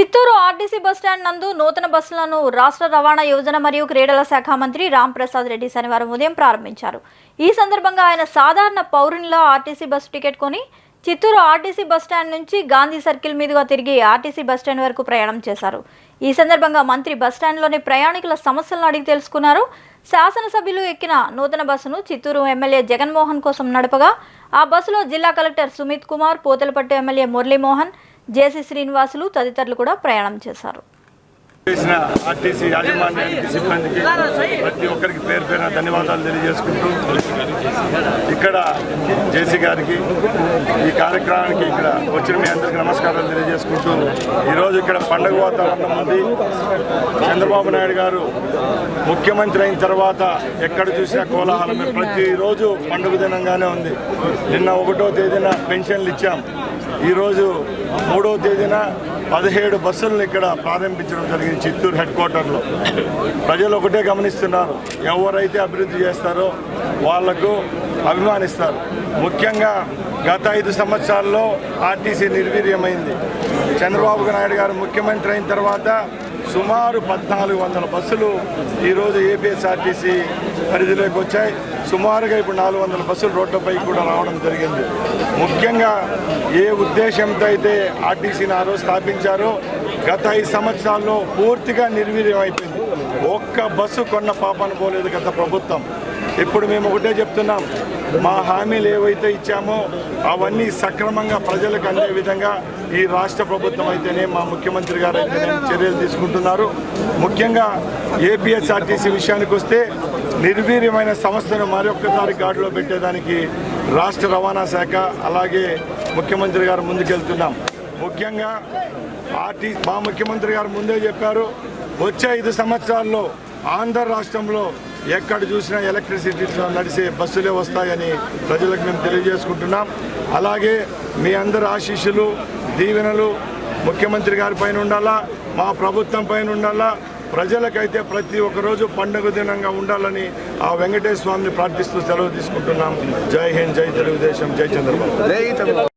Chittoor RTC bus stand నందు నూతన బస్సులను రాష్ట్ర రవాణా యోజన మరియు క్రీడల శాఖ మంత్రి రాంప్రసాద్ రెడ్డి శనివారం ఉదయం ప్రారంభించారు. ఈ సందర్భంగా ఆయన సాధారణ పౌరునిలా ఆర్టీసీ బస్సు టికెట్ కొని చిత్తూరు ఆర్టీసీ బస్టాండ్ నుంచి గాంధీ సర్కిల్ మీదుగా తిరిగి ఆర్టీసీ బస్టాండ్ వరకు ప్రయాణం చేశారు. ఈ సందర్భంగా మంత్రి బస్టాండ్లోని ప్రయాణికుల సమస్యలను అడిగి తెలుసుకున్నారు. శాసనసభ్యులు ఎక్కిన నూతన బస్సును చిత్తూరు ఎమ్మెల్యే జగన్మోహన్ కోసం నడపగా ఆ బస్సులో జిల్లా collector Sumit Kumar Pothalapattu MLA Muralimohan JC Srinivasulu తదితరులు కూడా ప్రయాణం చేశారు. చేసిన ఆర్టీసీ యాజమాన్యానికి సిబ్బందికి ప్రతి ఒక్కరికి పేరు పేరున ధన్యవాదాలు తెలియజేసుకుంటూ ఇక్కడ జేసీ గారికి ఈ కార్యక్రమానికి ఇక్కడ వచ్చిన మీ అందరికీ నమస్కారాలు తెలియజేసుకుంటూ ఈరోజు ఇక్కడ పండుగ వాతావరణం ఉంది. చంద్రబాబు నాయుడు గారు ముఖ్యమంత్రి అయిన తర్వాత ఎక్కడ చూసినా కోలాహలమే ప్రతిరోజు పండుగ దినంగానే ఉంది. నిన్న ఒకటో తేదీన పెన్షన్లు ఇచ్చాం. ఈరోజు మూడవ తేదీన పదిహేడు బస్సులను ఇక్కడ ప్రారంభించడం జరిగింది చిత్తూరు హెడ్ క్వార్టర్లో. ప్రజలు ఒకటే గమనిస్తున్నారు. ఎవరైతే అభివృద్ధి చేస్తారో వాళ్ళకు అభిమానిస్తారు. ముఖ్యంగా గత ఐదు సంవత్సరాల్లో ఆర్టీసీ నిర్వీర్యమైంది. చంద్రబాబు నాయుడు గారు ముఖ్యమంత్రి అయిన తర్వాత సుమారు పద్నాలుగు వందల బస్సులు ఈరోజు ఏపీఎస్ఆర్టీసీ పరిధిలోకి వచ్చాయి. సుమారుగా ఇప్పుడు నాలుగు వందల బస్సులు రోడ్లపై కూడా రావడం జరిగింది. ముఖ్యంగా ఏ ఉద్దేశంతో అయితే ఆర్టీసీని ఆ రోజు స్థాపించారో గత ఐదు సంవత్సరాల్లో పూర్తిగా నిర్వీర్యం అయిపోయింది. ఒక్క బస్సు కొన్న పాపను పోలేదు గత ప్రభుత్వం. ఇప్పుడు మేము ఒకటే చెప్తున్నాం మా హామీలు ఏవైతే ఇచ్చామో అవన్నీ సక్రమంగా ప్రజలకు అందే విధంగా ఈ రాష్ట్ర ప్రభుత్వం అయితేనే మా ముఖ్యమంత్రి గారు అయితేనే చర్యలు తీసుకుంటున్నారు. ముఖ్యంగా ఏపీఎస్ఆర్టీసీ విషయానికి వస్తే నిర్వీర్యమైన సంస్థను మరొక్కసారి గాడిలో పెట్టేదానికి రాష్ట్ర రవాణా శాఖ అలాగే ముఖ్యమంత్రి గారు ముందుకెళ్తున్నాం. ముఖ్యంగా ఆర్టీ మా ముఖ్యమంత్రి గారు ముందే చెప్పారు వచ్చే ఐదు సంవత్సరాల్లో ఆంధ్ర రాష్ట్రంలో ఎక్కడ చూసినా ఎలక్ట్రిసిటీతో నడిచే బస్సులే వస్తాయని ప్రజలకు మేము తెలియజేసుకుంటున్నాం. అలాగే మీ అందరి ఆశీస్సులు దీవెనలు ముఖ్యమంత్రి గారి పైన ఉండాలా మా ప్రభుత్వం పైన ఉండాలా ప్రజలకైతే ప్రతి ఒక్కరోజు పండుగ దినంగా ఉండాలని ఆ వెంకటేశ్వర స్వామిని ప్రార్థిస్తూ సెలవు తీసుకుంటున్నాం. జై హింద్ జై తెలుగుదేశం జై చంద్రబాబు.